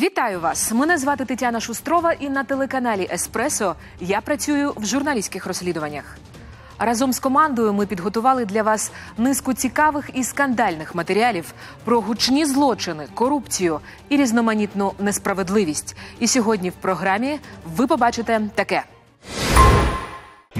Вітаю вас! Мене звати Тетяна Шустрова, і на телеканалі Еспресо я працюю в журналістських розслідуваннях. Разом з командою ми підготували для вас низку цікавих і скандальних матеріалів про гучні злочини, корупцію і різноманітну несправедливість. І сьогодні в програмі ви побачите таке.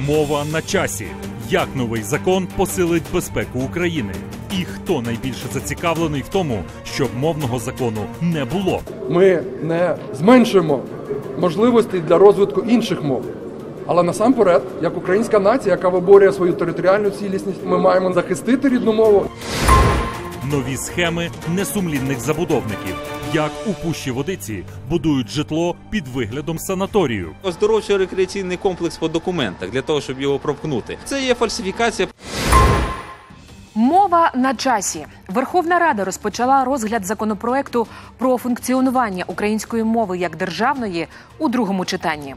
Мова на часі. Як новий закон посилить безпеку України? І хто найбільше зацікавлений в тому, щоб мовного закону не було? Ми не зменшуємо можливості для розвитку інших мов. Але насамперед, як українська нація, яка виборює свою територіальну цілісність, ми маємо захистити рідну мову. Нові схеми несумлінних забудовників. Як у пущі водиці будують житло під виглядом санаторію. Оздоровчий рекреаційний комплекс по документах для того, щоб його пропкнути. Це є фальсифікація. Мова на часі. Верховна Рада розпочала розгляд законопроекту про функціонування української мови як державної у другому читанні.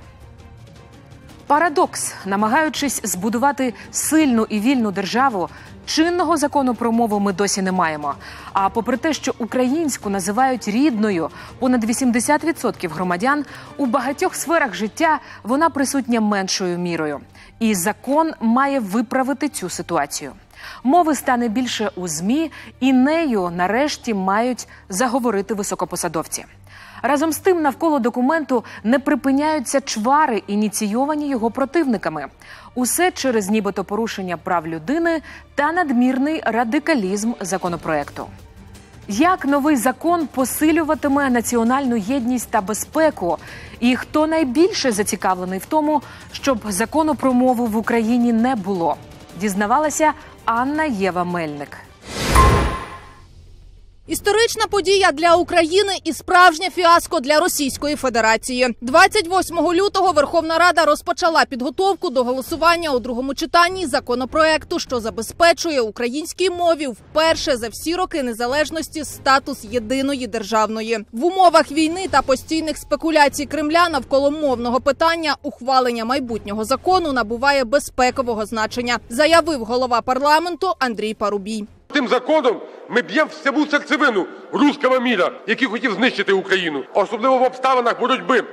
Парадокс, намагаючись збудувати сильну і вільну державу, чинного закону про мову ми досі не маємо. А попри те, що українську називають рідною, понад 80% громадян у багатьох сферах життя вона присутня меншою мірою. І закон має виправити цю ситуацію. Мови стане більше у змі, і нею нарешті мають заговорити високопосадовці. Разом з тим, навколо документу не припиняються чвари, ініційовані його противниками. Усе через нібито порушення прав людини та надмірний радикалізм законопроекту. Як новий закон посилюватиме національну єдність та безпеку? І хто найбільше зацікавлений в тому, щоб закону про мову в Україні не було? Дізнавалася Анна Єва Мельник. Історична подія для України і справжнє фіаско для Російської Федерації. 28 лютого Верховна Рада розпочала підготовку до голосування у другому читанні законопроекту, що забезпечує українській мові вперше за всі роки незалежності статус єдиної державної в умовах війни та постійних спекуляцій Кремля навколо мовного питання. Ухвалення майбутнього закону набуває безпекового значення, заявив голова парламенту Андрій Парубій. Тим законом ми б'ємо в саму серцевину руського міра, який хотів знищити Україну. Особливо в обставинах боротьби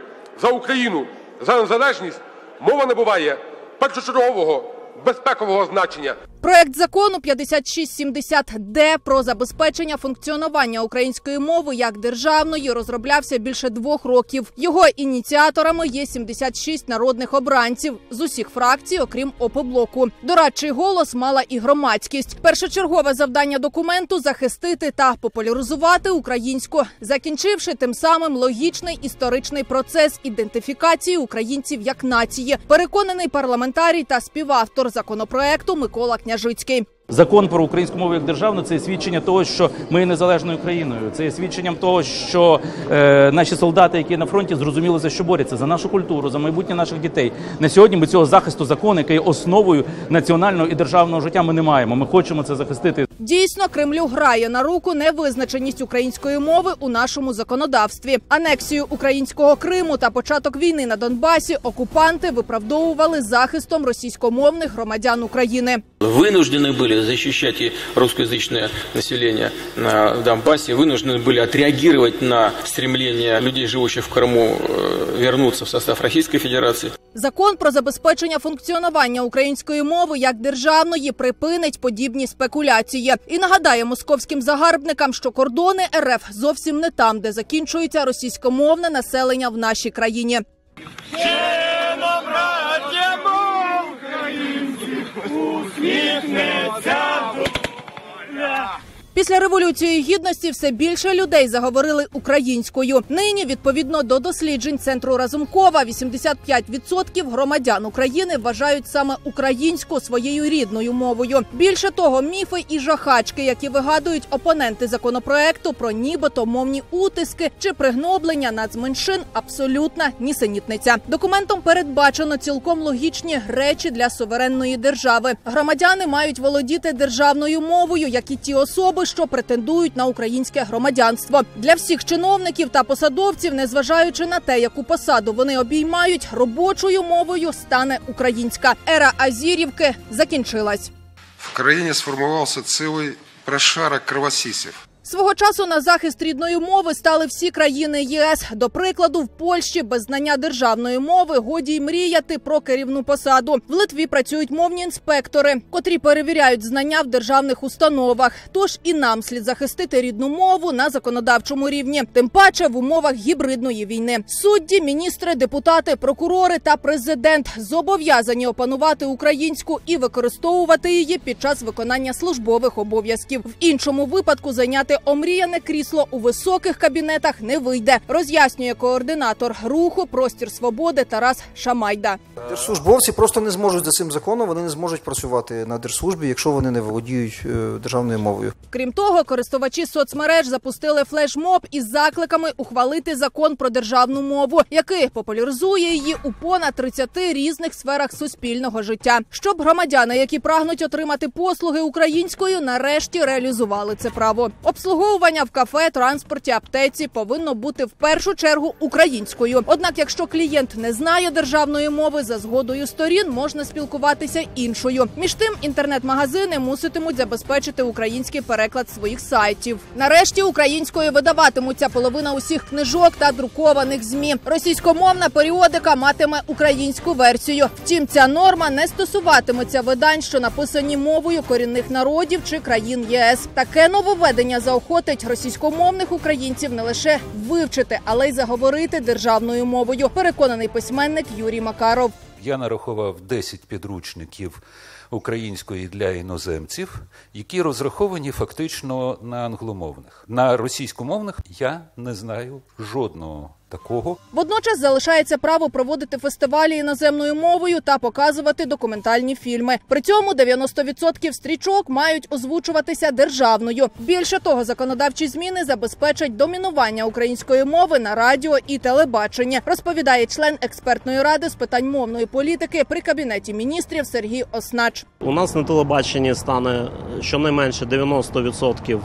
за Україну, за незалежність, мова набуває першочергового безпекового значення. Проект закону 5670-д про забезпечення функціонування української мови як державної розроблявся більше двох років. Його ініціаторами є 76 народних обранців з усіх фракцій, окрім ОПОБЛОКу. Дорадчий голос мала і громадськість. Першочергове завдання документу захистити та популяризувати українську, закінчивши тим самим логічний історичний процес ідентифікації українців як нації. Переконаний парламентарій та співавтор законопроекту Микола Княжицький. Княжицький. Закон про українську мову як державну це є свідчення того, що ми є незалежною країною. Це є свідченням того, що е, наші солдати, які на фронті, зрозуміли за що борються за нашу культуру, за майбутнє наших дітей. На сьогодні ми цього захисту закону, який є основою національного і державного життя, ми не маємо. Ми хочемо це захистити. Дійсно, Кремлю грає на руку невизначеність української мови у нашому законодавстві. Анексію українського Криму та початок війни на Донбасі окупанти виправдовували захистом російськомовних громадян України. Вынуждены были защищать и русскоязычное население на Донбассе, вынуждены были отреагировать на стремление людей, живущих в Крыму, вернуться в состав Российской Федерации. Закон про забезпечення функціонування української мови як державної припинить подібні спекуляції і нагадає московським загарбникам, що кордони РФ зовсім не там, де закінчується російськомовне населення в нашій країні. Після революції гідності все більше людей заговорили українською. Нині, відповідно до досліджень центру Разумкова, 85% громадян України вважають саме українську своєю рідною мовою. Більше того, міфи і жахачки, які вигадують опоненти законопроекту про нібито мовні утиски чи пригноблення нацменшин, абсолютна нісенітниця. Документом передбачено цілком логічні речі для суверенної держави. Громадяни мають володіти державною мовою, як і ті особи що претендують на українське громадянство для всіх чиновників та посадовців, незважаючи на те, яку посаду вони обіймають, робочою мовою стане українська. Ера Азірівки закінчилась. В країні сформувався цілий прошарок кровосісів. Свого часу на захист рідної мови стали всі країни ЄС. До прикладу, в Польщі без знання державної мови годі й мріяти про керівну посаду. В Литві працюють мовні інспектори, котрі перевіряють знання в державних установах. Тож і нам слід захистити рідну мову на законодавчому рівні, тим паче в умовах гібридної війни. Судді, міністри, депутати, прокурори та президент зобов'язані опанувати українську і використовувати її під час виконання службових обов'язків. В іншому випадку зайняти омріяне крісло у високих кабінетах не вийде, роз'яснює координатор руху Простір свободи Тарас Шамайда. Держслужбовці просто не зможуть за цим законом, вони не зможуть працювати на держслужбі, якщо вони не володіють е, державною мовою. Крім того, користувачі соцмереж запустили флешмоб із закликами ухвалити закон про державну мову, який популяризує її у понад 30 різних сферах суспільного життя, щоб громадяни, які прагнуть отримати послуги українською, нарешті реалізували це право. Обслуговування в кафе, транспорті, аптеці повинно бути в першу чергу українською. Однак, якщо клієнт не знає державної мови, за згодою сторін можна спілкуватися іншою. Між тим, інтернет-магазини муситимуть забезпечити український переклад своїх сайтів. Нарешті українською видаватимуться половина усіх книжок та друкованих змі. Російськомовна періодика матиме українську версію. Втім, ця норма не стосуватиметься видань, що написані мовою корінних народів чи країн ЄС. Таке нововведення заохотить російськомовних українців не лише вивчити, але й заговорити державною мовою. Переконаний письменник Юрій Макаров. Я нарахував 10 підручників української для іноземців, які розраховані фактично на англомовних. На російськомовних я не знаю жодного такого. Водночас залишається право проводити фестивалі іноземною мовою та показувати документальні фільми. При цьому 90% стрічок мають озвучуватися державною. Більше того, законодавчі зміни забезпечать домінування української мови на радіо і телебаченні, розповідає член експертної ради з питань мовної політики при кабінеті міністрів Сергій Оснач. У нас на телебаченні стане щонайменше 90% е,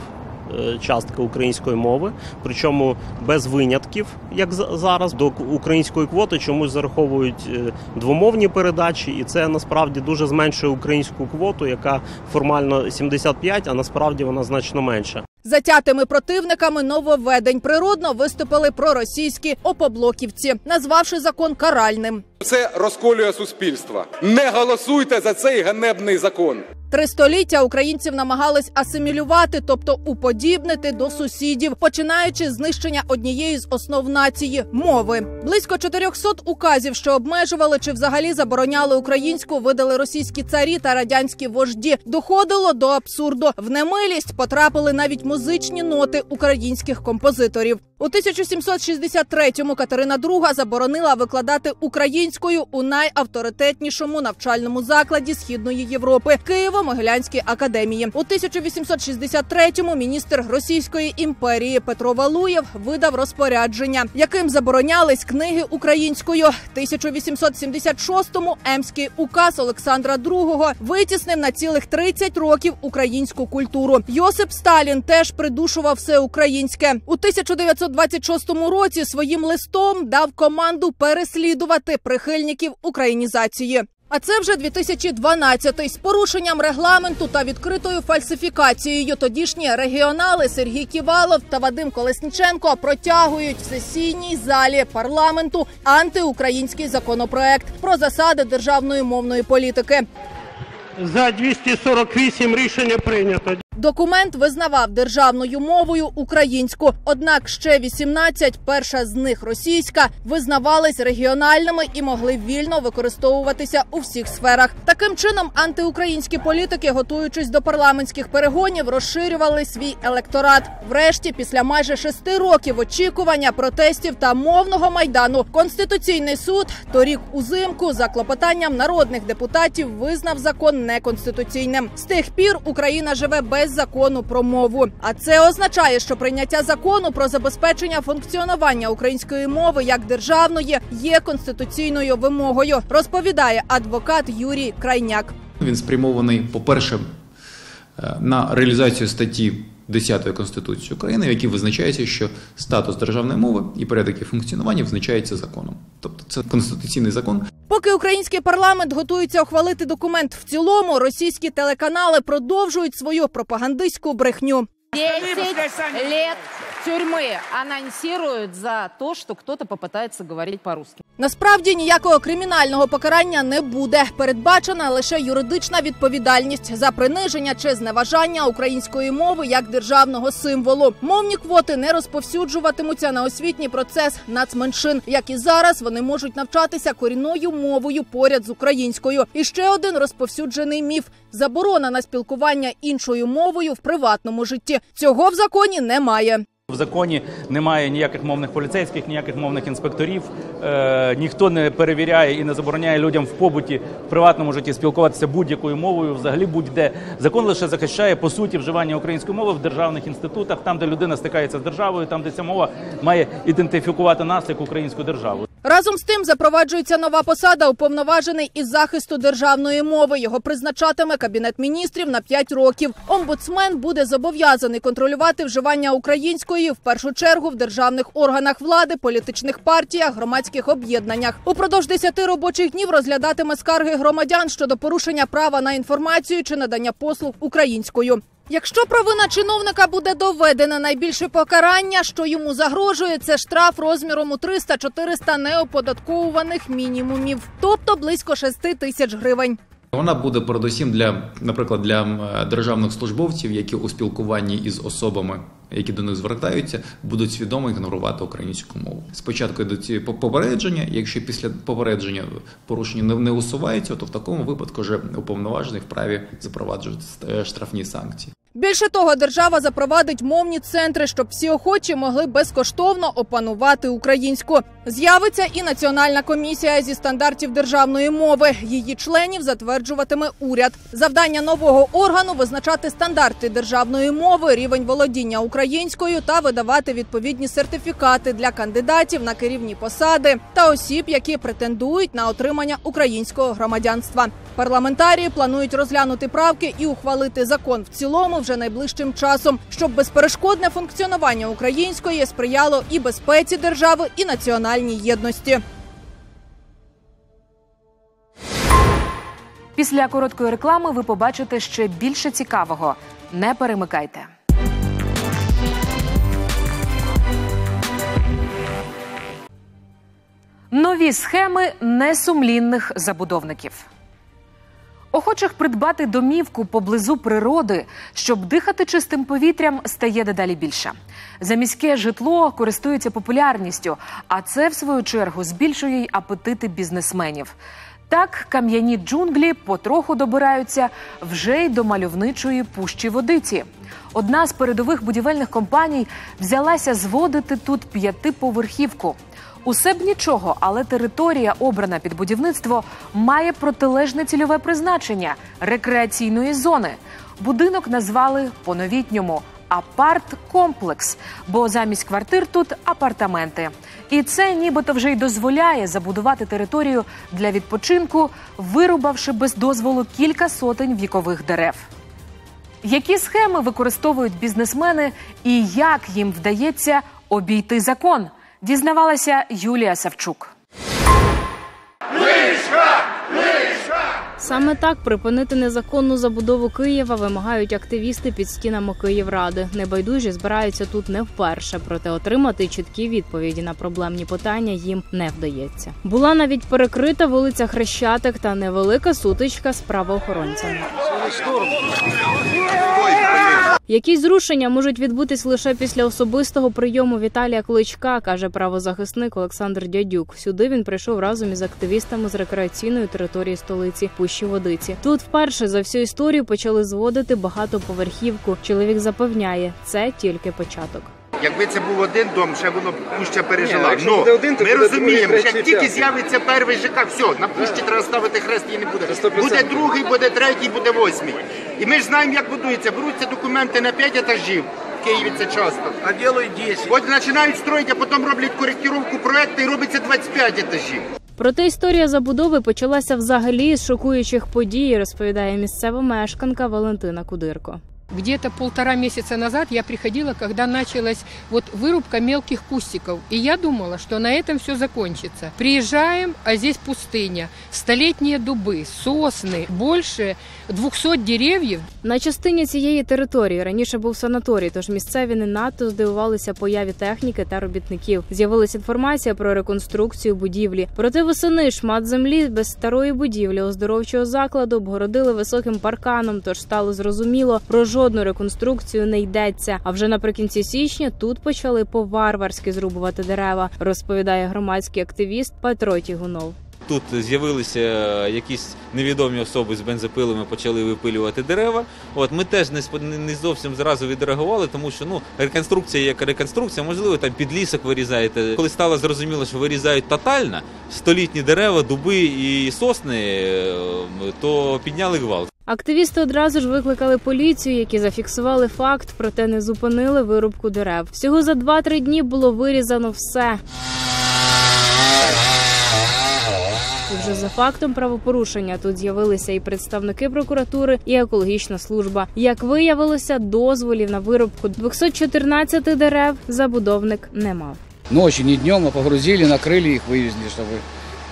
частка української мови, причому без винятків, як за- зараз до української квоти чомусь зараховують е, двомовні передачі, і це насправді дуже зменшує українську квоту, яка формально 75, а насправді вона значно менша. Затятими противниками нововведень природно виступили проросійські опоблоківці, назвавши закон каральним. Це розколює суспільство. Не голосуйте за цей ганебний закон. Три століття українців намагались асимілювати, тобто уподібнити до сусідів, починаючи знищення однієї з основ нації мови. Близько 400 указів, що обмежували чи взагалі забороняли українську, видали російські царі та радянські вожді. Доходило до абсурду. В немилість потрапили навіть музичні ноти українських композиторів. У 1763-му Катерина II заборонила викладати українською у найавторитетнішому навчальному закладі Східної Європи Києво-Могилянській академії. У 1863-му міністр Російської імперії Петро Валуєв видав розпорядження, яким заборонялись книги українською. 1876-му Емський указ Олександра II витіснив на цілих 30 років українську культуру. Йосип Сталін теж придушував все українське. У 1926 році своїм листом дав команду переслідувати прихильників українізації. А це вже 2012-й. з порушенням регламенту та відкритою фальсифікацією. Тодішні регіонали Сергій Ківалов та Вадим Колесніченко протягують в сесійній залі парламенту антиукраїнський законопроект про засади державної мовної політики. За 248 рішення прийнято. Документ визнавав державною мовою українську, однак ще 18, перша з них російська, визнавались регіональними і могли вільно використовуватися у всіх сферах. Таким чином, антиукраїнські політики, готуючись до парламентських перегонів, розширювали свій електорат. Врешті, після майже шести років очікування, протестів та мовного майдану, конституційний суд торік узимку за клопотанням народних депутатів визнав закон неконституційним. З тих пір Україна живе без закону про мову. А це означає, що прийняття закону про забезпечення функціонування української мови як державної є конституційною вимогою, розповідає адвокат Юрій Крайняк. Він спрямований, по-перше, е, на реалізацію статті 10 Конституції України, в якій визначається, що статус державної мови і порядок її функціонування визначається законом. Тобто це конституційний закон. Поки український парламент готується ухвалити документ в цілому, російські телеканали продовжують свою пропагандистську брехню. 10 лет тюрьмы анонсируют за то, что кто-то попытается говорить по-русски. Насправді ніякого кримінального покарання не буде. Передбачена лише юридична відповідальність за приниження чи зневажання української мови як державного символу. Мовні квоти не розповсюджуватимуться на освітній процес нацменшин. Як і зараз, вони можуть навчатися корінною мовою поряд з українською. І ще один розповсюджений міф: заборона на спілкування іншою мовою в приватному житті. Цього в законі немає. В законі немає ніяких мовних поліцейських, ніяких мовних інспекторів. Е, ніхто не перевіряє і не забороняє людям в побуті в приватному житті спілкуватися будь-якою мовою, взагалі будь-де. Закон лише захищає по суті вживання української мови в державних інститутах, там, де людина стикається з державою, там де ця мова має ідентифікувати нас як українську державу. Разом з тим запроваджується нова посада уповноважений із захисту державної мови. Його призначатиме кабінет міністрів на 5 років. Омбудсмен буде зобов'язаний контролювати вживання української в першу чергу в державних органах влади, політичних партіях, громадських об'єднаннях. Упродовж 10 робочих днів розглядатиме скарги громадян щодо порушення права на інформацію чи надання послуг українською. Якщо провина чиновника буде доведена, найбільше покарання, що йому загрожує, це штраф розміром у 300-400 неоподатковуваних мінімумів, тобто близько 6 тисяч гривень. Вона буде передусім для, наприклад, для е, державних службовців, які у спілкуванні із особами, які до них звертаються, будуть свідомо ігнорувати українську мову. Спочатку йдуть попередження. Якщо після попередження порушення не, усувається, то в такому випадку вже уповноважений вправі запроваджувати е, штрафні санкції. Більше того, держава запровадить мовні центри, щоб всі охочі могли безкоштовно опанувати українську. З'явиться і національна комісія зі стандартів державної мови. Її членів затверджуватиме уряд. Завдання нового органу визначати стандарти державної мови, рівень володіння українською та видавати відповідні сертифікати для кандидатів на керівні посади та осіб, які претендують на отримання українського громадянства. Парламентарії планують розглянути правки і ухвалити закон в цілому вже найближчим часом, щоб безперешкодне функціонування української сприяло і безпеці держави, і національній єдності. Після короткої реклами ви побачите ще більше цікавого. Не перемикайте. Нові схеми несумлінних забудовників. Охочих придбати домівку поблизу природи, щоб дихати чистим повітрям, стає дедалі більше. Заміське житло користується популярністю, а це, в свою чергу, збільшує й апетити бізнесменів. Так, кам'яні джунглі потроху добираються вже й до мальовничої пущі водиці. Одна з передових будівельних компаній взялася зводити тут п'ятиповерхівку. Усе б нічого, але територія, обрана під будівництво, має протилежне цільове призначення рекреаційної зони. Будинок назвали по-новітньому апарт-комплекс, бо замість квартир тут апартаменти. І це нібито вже й дозволяє забудувати територію для відпочинку, вирубавши без дозволу кілька сотень вікових дерев. Які схеми використовують бізнесмени і як їм вдається обійти закон? Дізнавалася Юлія Савчук. Саме так припинити незаконну забудову Києва вимагають активісти під стінами Київради. Небайдужі збираються тут не вперше, проте отримати чіткі відповіді на проблемні питання їм не вдається. Була навіть перекрита вулиця Хрещатик та невелика сутичка з правоохоронцями. Якісь зрушення можуть відбутись лише після особистого прийому Віталія Кличка, каже правозахисник Олександр Дядюк. Сюди він прийшов разом із активістами з рекреаційної території столиці Пущі Водиці. Тут вперше за всю історію почали зводити багатоповерхівку. Чоловік запевняє, це тільки початок. Якби це був один дом, ще воно пуща пережила. Ні, якщо Ну, буде один, то ми буде розуміємо, другий, що як третій, тільки п'ятий. з'явиться перший ЖК, все, на пущі треба ставити хрест і не буде. 100%. Буде другий, буде третій, буде восьмий. І ми ж знаємо, як будується. Беруться документи на 5 етажів. В Києві це часто. А ділають 10. От починають строїти, а потім роблять коректировку проекту і робиться 25 етажів. Проте історія забудови почалася взагалі з шокуючих подій, розповідає місцева мешканка Валентина Кудирко. Где-то полтора месяца назад я приходила, когда началась вот вырубка мелких кустиков. И я думала, что на этом все закончится. Приезжаем, а здесь пустыня. Столетние дубы, сосны, больше 200 деревьев. На частині цієї території раніше був санаторій, тож місцеві не надто здивувалися появі техніки та робітників. З'явилася інформація про реконструкцію будівлі. Проте восени шмат землі без старої будівлі оздоровчого закладу обгородили високим парканом, тож стало зрозуміло, про жодну реконструкцію не йдеться. А вже наприкінці січня тут почали по-варварськи зрубувати дерева, розповідає громадський активіст Петро Тігунов. Тут з'явилися якісь невідомі особи з бензопилами, почали випилювати дерева. От ми теж не не зовсім зразу відреагували, тому що ну реконструкція як реконструкція, можливо, там підлісок вирізаєте. Коли стало зрозуміло, що вирізають тотально столітні дерева, дуби і сосни, е, то підняли гвалт. Активісти одразу ж викликали поліцію, які зафіксували факт, проте не зупинили вирубку дерев. Всього за 2-3 дні було вирізано все. І вже за фактом правопорушення тут з'явилися і представники прокуратури, і екологічна служба. Як виявилося, дозволів на вирубку 214 дерев забудовник не мав. Ночью, не днем, а погрузили, накрыли их, вывезли, чтобы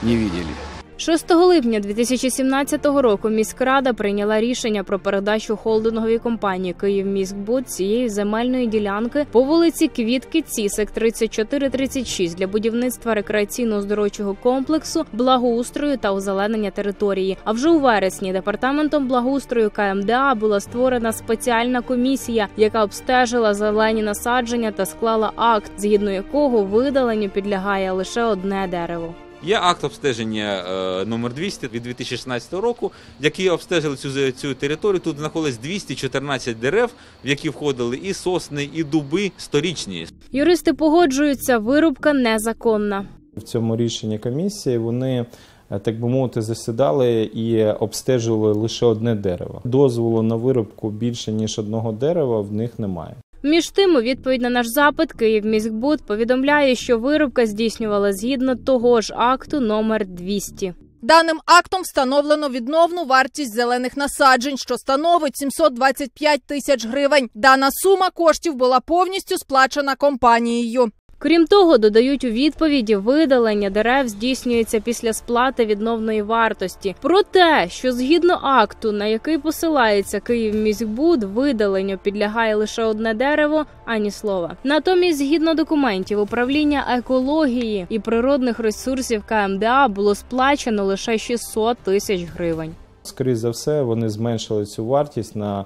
не видели. 6 липня 2017 року міськрада прийняла рішення про передачу холдинговій компанії «Київміськбуд» цієї земельної ділянки по вулиці Квітки Цісек 3436 для будівництва рекреаційно-оздоровчого комплексу, благоустрою та озеленення території. А вже у вересні департаментом благоустрою КМДА була створена спеціальна комісія, яка обстежила зелені насадження та склала акт, згідно якого видаленню підлягає лише одне дерево. Є акт обстеження е, номер 200 від 2016 року, які обстежили цю цю територію. Тут знаходилось 214 дерев, в які входили і сосни, і дуби сторічні. Юристи погоджуються, вирубка незаконна. В цьому рішенні комісії вони, е, так би мовити, засідали і обстежували лише одне дерево. Дозволу на вирубку більше ніж одного дерева в них немає. Між тим, у відповідь на наш запит, Київміськбуд повідомляє, що вирубка здійснювала згідно того ж акту номер 200. Даним актом встановлено відновну вартість зелених насаджень, що становить 725 тисяч гривень. Дана сума коштів була повністю сплачена компанією. Крім того, додають у відповіді, видалення дерев здійснюється після сплати відновної вартості. Про те, що згідно акту, на який посилається Київміськбуд, видаленню підлягає лише одне дерево, ані слова. Натомість, згідно документів управління екології і природних ресурсів КМДА було сплачено лише 600 тисяч гривень. Скоріше за все, вони зменшили цю вартість на,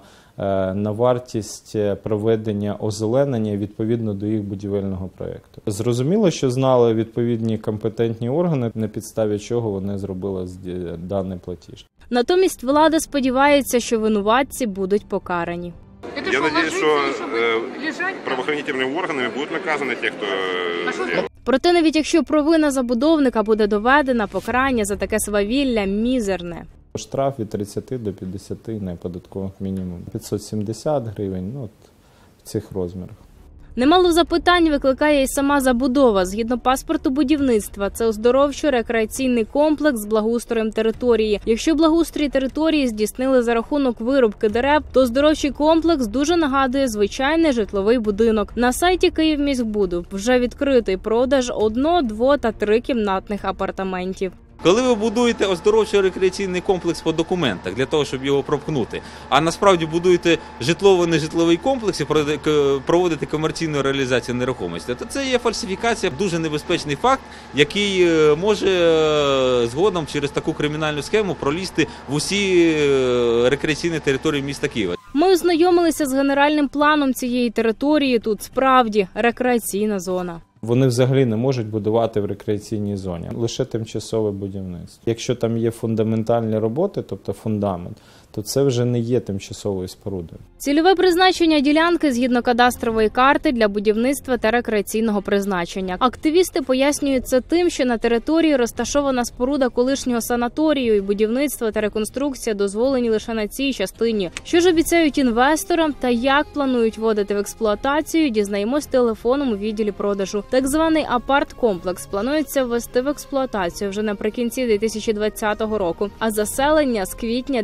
на вартість е, проведення озеленення відповідно до їх будівельного проєкту. Зрозуміло, що знали відповідні компетентні органи, на підставі чого вони зробили зді- даний платіж. Натомість влада сподівається, що винуватці будуть покарані. Я надеюсь, что э, правоохранительными органами будут наказаны те, кто э, сделал. Проте, навіть якщо провина забудовника буде доведена, покарання за таке свавілля мізерне. Штраф від 30 до 50 неподаткових мінімум 570 гривень. Ну от в цих розмірах. Немало запитань викликає і сама забудова. Згідно паспорту будівництва, це оздоровчо-рекреаційний комплекс з благоустроєм території. Якщо благоустрій території здійснили за рахунок вирубки дерев, то оздоровчий комплекс дуже нагадує звичайний житловий будинок. На сайті Київміськбуду вже відкритий продаж одно, дво та трикімнатних апартаментів. Коли ви будуєте оздоровчо-рекреаційний комплекс по документах для того, щоб його пропхнути, а насправді будуєте житлово-нежитловий комплекс і проводите- комерційну реалізацію нерухомості, то це є фальсифікація, дуже небезпечний факт, який е, може е, згодом через таку кримінальну схему пролізти в усі е, рекреаційні території міста Києва. Ми ознайомилися з генеральним планом цієї території. Тут справді рекреаційна зона. Вони взагалі не можуть будувати в рекреаційній зоні, лише тимчасове будівництво. Якщо там є фундаментальні роботи, тобто фундамент, то це вже не є тимчасовою спорудою. Цільове призначення ділянки згідно кадастрової карти для будівництва та рекреаційного призначення. Активісти пояснюють це тим, що на території розташована споруда колишнього санаторію, і будівництво та реконструкція дозволені лише на цій частині. Що ж обіцяють інвесторам та як планують вводити в експлуатацію, дізнаємось телефоном у відділі продажу. Так званий апарт-комплекс планується ввести в експлуатацію вже наприкінці 2020 року, а заселення з квітня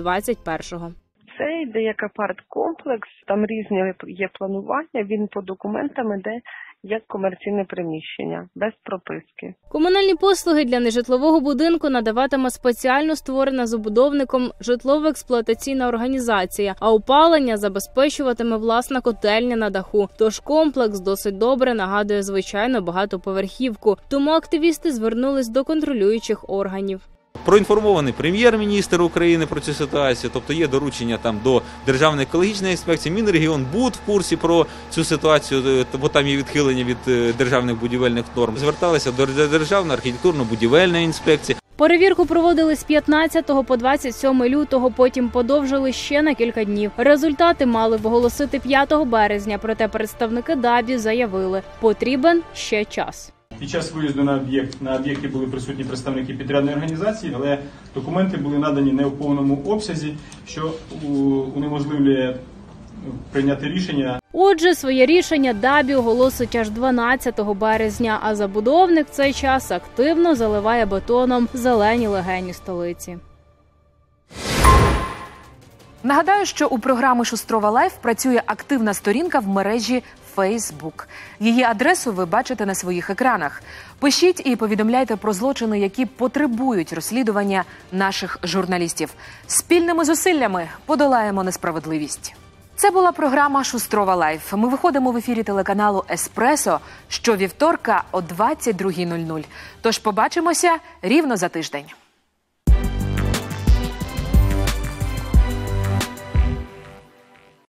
2021-го. Це йде як апарт-комплекс, там різні є планування. Він по документам іде як комерційне приміщення без прописки. Комунальні послуги для нежитлового будинку надаватиме спеціально створена забудовником житлово-експлуатаційна організація, а опалення забезпечуватиме власна котельня на даху. Тож комплекс досить добре нагадує звичайно багатоповерхівку. Тому активісти звернулись до контролюючих органів. Проінформований прем'єр-міністр України про цю ситуацію, тобто є доручення там до Державної екологічної інспекції, Мінрегіон буд в курсі про цю ситуацію, е, бо там є відхилення від е, державних будівельних норм. Зверталися до Державної архітектурно-будівельної інспекції. Перевірку проводили з 15 по 27 лютого, потім подовжили ще на кілька днів. Результати мали б оголосити 5 березня, проте представники ДАБІ заявили, потрібен ще час. Під час виїзду на об'єкт на об'єкті були присутні представники підрядної організації, але документи були надані не у повному обсязі, що унеможливлює прийняти рішення. Отже, своє рішення ДАБІ оголосить аж 12 березня, а забудовник в цей час активно заливає бетоном зелені легені столиці. Нагадаю, що у програми Шустрова Лайф працює активна сторінка в мережі Facebook. Її адресу ви бачите на своїх екранах. Пишіть і повідомляйте про злочини, які потребують розслідування наших журналістів. Спільними зусиллями подолаємо несправедливість. Це була програма Шустрова Лайф. Ми виходимо в ефірі телеканалу Еспресо щовівторка о 22.00. Тож побачимося рівно за тиждень.